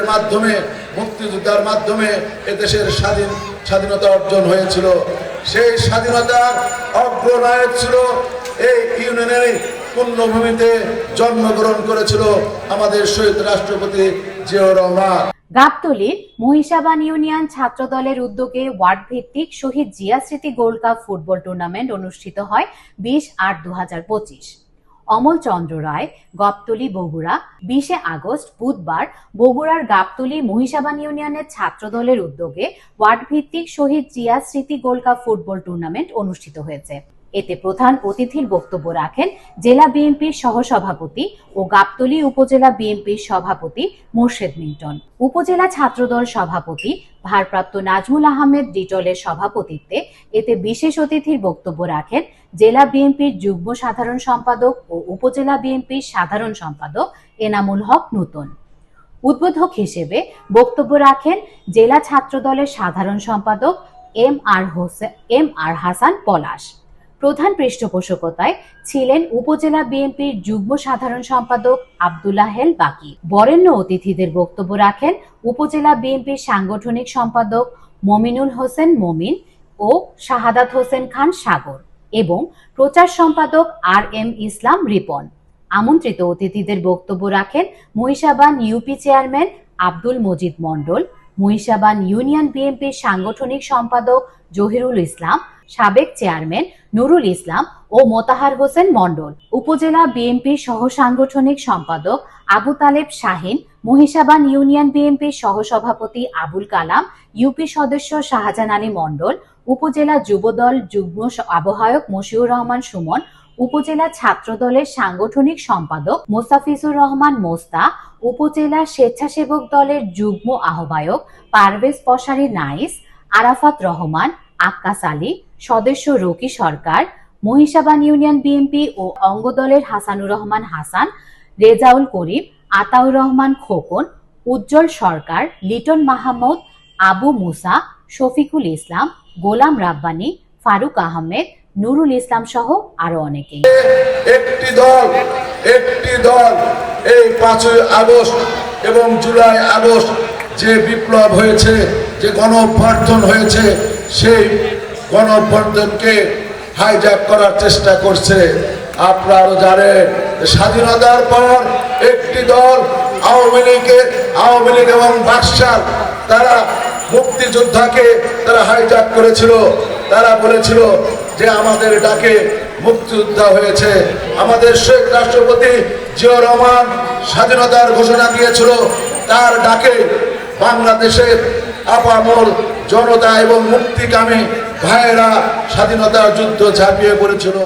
মাধ্যমে, মুক্তিযুদ্ধের মাধ্যমে এদেশের স্বাধীন, স্বাধীনতা অর্জন হয়েছিল। সেই স্বাধীনতার অগ্রনায়ক ছিল এই ইউনিয়নের পুণ্যভূমিতে জন্মগ্রহণ করেছিল আমাদের শহীদ রাষ্ট্রপতি জিয়াউর রহমান। গাবতলীর মহিষাবান ইউনিয়ন ছাত্র দলের উদ্যোগে ওয়ার্ড ভিত্তিক শহীদ জিয়া স্মৃতি গোল্ড কাপ ফুটবল টুর্নামেন্ট অনুষ্ঠিত হয় বিশ আট দু অমল চন্দ্র রায়, গাবতলী বগুড়া, বিশে আগস্ট, বুধবার বগুড়ার গাবতলী মহিষাবান ইউনিয়নের ছাত্র দলের উদ্যোগে ওয়ার্ড ভিত্তিক শহীদ জিয়া স্মৃতি গোল্ড কাপ ফুটবল টুর্নামেন্ট অনুষ্ঠিত হয়েছে। এতে প্রধান অতিথির বক্তব্য রাখেন জেলা বিএনপির সহসভাপতি ও গাবতলী উপজেলা বিএনপির সভাপতি মোর্শেদ মিল্টন। উপজেলা ছাত্রদল সভাপতি ভারপ্রাপ্ত নাজমুল আহমেদ ডিটলের সভাপতিত্বে এতে বিশেষ অতিথির বক্তব্য রাখেন জেলা বিএনপির যুগ্ম সাধারণ সম্পাদক ও উপজেলা বিএনপির সাধারণ সম্পাদক এনামুল হক নূতন। উদ্বোধক হিসেবে বক্তব্য রাখেন জেলা ছাত্রদলের সাধারণ সম্পাদক M R Hossain M R Hasan Palash. প্রধান পৃষ্ঠপোষকতায় ছিলেন উপজেলা বিএনপির যুগ্ম সাধারণ সম্পাদক আব্দুল্লাহ বাকি। বরেণ্য অতিথিদের বক্তব্য রাখেন উপজেলা বিএনপির সাংগঠনিক সম্পাদক মমিনুল হোসেন মমিন ও শাহাদাত হোসেন খান সাগর এবং প্রচার সম্পাদক আর এম ইসলাম রিপন। আমন্ত্রিত অতিথিদের বক্তব্য রাখেন Mohishaban UP chairman Abdul Majid Mondal Mohishaban union বিএনপির সাংগঠনিক সম্পাদক জহিরুল ইসলাম সাবেক চেয়ারম্যান নুরুল ইসলাম ও মোতাহার হোসেন মণ্ডল, উপজেলা বিএনপির সহ সাংগঠনিক সম্পাদক আবু তালেব শাহিন, মহিষাবান ইউনিয়ন বিএনপির সহসভাপতি আবুল কালাম, ইউপি সদস্য শাহজাহান আলী মন্ডল উপজেলা যুবদল যুগ্ম আহ্বায়ক মশিউর রহমান সুমন, উপজেলা ছাত্র দলের সাংগঠনিক সম্পাদক মোস্তাফিজুর রহমান মোস্তা, উপজেলা স্বেচ্ছাসেবক দলের যুগ্ম আহ্বায়ক পারভেজ পশারি নাইস, আরাফাত রহমান আক্কাস আলী, সদস্য রকি সরকার, মহিষাবান ইউনিয়ন বিএনপি ও অঙ্গদলের হাসানুর রহমান হাসান, রেজাউল করিম, আতাউর রহমান খোকন, উজ্জ্বল সরকার, লিটন মাহমুদ, আবু মুসা, শফিকুল ইসলাম, গোলাম রাব্বানি, ফারুক আহমেদ, নুরুল ইসলাম সহ আরও অনেকেই। একটি দল একটি দল এই পাঁচই আগস্ট এবং জুলাই আগস্ট যে বিপ্লব হয়েছে, যে গণ হয়েছে সেই গণ অভ্যর্থনকে হাইজ্যাক করার চেষ্টা করছে। আপনারও জানেন, স্বাধীনতার পর একটি দল আওয়ামী লীগের আওয়ামী লীগ এবং বাদশার তারা মুক্তিযোদ্ধাকে তারা হাইজ্যাক করেছিল। তারা বলেছিল যে আমাদের ডাকে মুক্তিযোদ্ধা হয়েছে। আমাদের শেখ রাষ্ট্রপতি জিয়াউর রহমান স্বাধীনতার ঘোষণা দিয়েছিল, তার ডাকে বাংলাদেশের আপামর জনতা এবং মুক্তিকামী ভাইয়েরা স্বাধীনতার যুদ্ধ ঝাঁপিয়ে পড়েছিল।